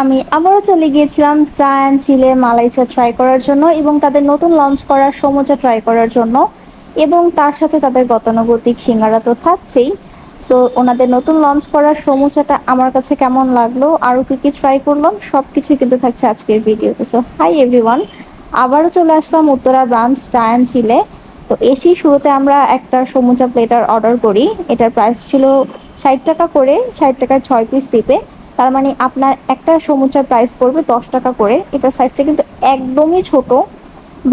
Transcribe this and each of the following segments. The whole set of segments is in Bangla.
আমি আবারও চলে গিয়েছিলাম চা অ্যান্ড চিলে মালাই চা ট্রাই করার জন্য এবং তাদের নতুন লঞ্চ করা সমোচা ট্রাই করার জন্য এবং তার সাথে তাদের গতানুগতিক সিঙ্গারা তো থাকছেই। সো ওনাদের নতুন লঞ্চ করা সমোচাটা আমার কাছে কেমন লাগল, আরও কী কী ট্রাই করলাম সব কিছুই কিন্তু থাকছে আজকের ভিডিওতে। সো হাই এভরিওয়ান আবারও চলে আসলাম উত্তরা ব্রাঞ্চ চা অ্যান্ড চিলে। তো এসি শুরুতে আমরা একটা সমুচা প্লেটার অর্ডার করি। এটার প্রাইস ছিল ষাট টাকা করে, ষাট টাকায় ছয় পিস দিবে। তার মানে আপনার একটা সমুচার প্রাইস পড়বে দশ টাকা করে। এটার সাইজটা কিন্তু একদমই ছোট।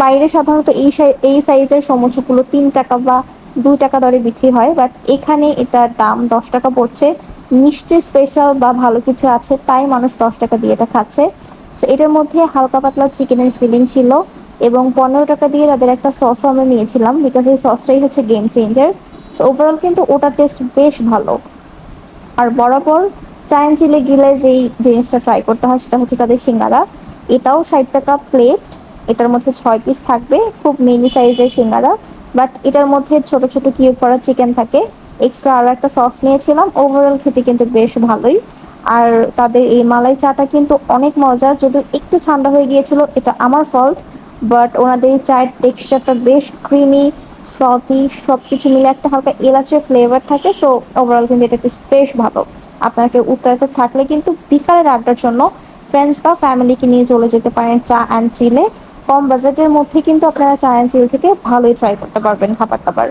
বাইরে সাধারণত এই এই সাইজের সমুচাগুলো তিন টাকা বা দুই টাকা দরে বিক্রি হয় বাট এখানে এটার দাম দশ টাকা পড়ছে। নিশ্চয়ই স্পেশাল বা ভালো কিছু আছে, তাই মানুষ দশ টাকা দিয়ে এটা খাচ্ছে। তো এটার মধ্যে হালকা পাতলা চিকেনের ফিলিং ছিল এবং পনেরো টাকা দিয়ে তাদের একটা সসও আমরা নিয়েছিলাম বিকজ এই সসটাই হচ্ছে গেম চেঞ্জার সো ওভারঅল কিন্তু ওটার টেস্ট বেশ ভালো। আর বরাবর চায়ন চিলে গিলে যেই জিনিসটা ট্রাই করতে হয় সেটা হচ্ছে তাদের সিঙ্গারা। এটাও ষাট টাকা প্লেট এটার মধ্যে ছয় পিস থাকবে, খুব মিনি সাইজের সিঙ্গারা। বাট এটার মধ্যে ছোট ছোট কিউব করা চিকেন থাকে। এক্সট্রা আরও একটা সস নিয়েছিলাম ওভারঅল খেতে কিন্তু বেশ ভালোই। আর তাদের এই মালাই চাটা কিন্তু অনেক মজা, যদিও একটু ঠান্ডা হয়ে গিয়েছিল, এটা আমার ফল্ট বাট ওনাদের চায়ের টেক্সচারটা বেশ ক্রিমি ফ্রতি সব কিছু মিলে একটা হালকা এলাচের ফ্লেভার থাকে সো ওভারঅল কিন্তু এটা টেস্ট বেশ ভালো। আপনাকে উত্তরাতে থাকলে কিন্তু বিকালের আড্ডার জন্য ফ্রেন্ডস বা ফ্যামিলিকে নিয়ে চলে যেতে পারেন চা অ্যান্ড চিলে কম বাজেটের মধ্যে কিন্তু আপনারা চা অ্যান্ড চিল থেকে ভালোই ট্রাই করতে পারবেন খাবার দাবার।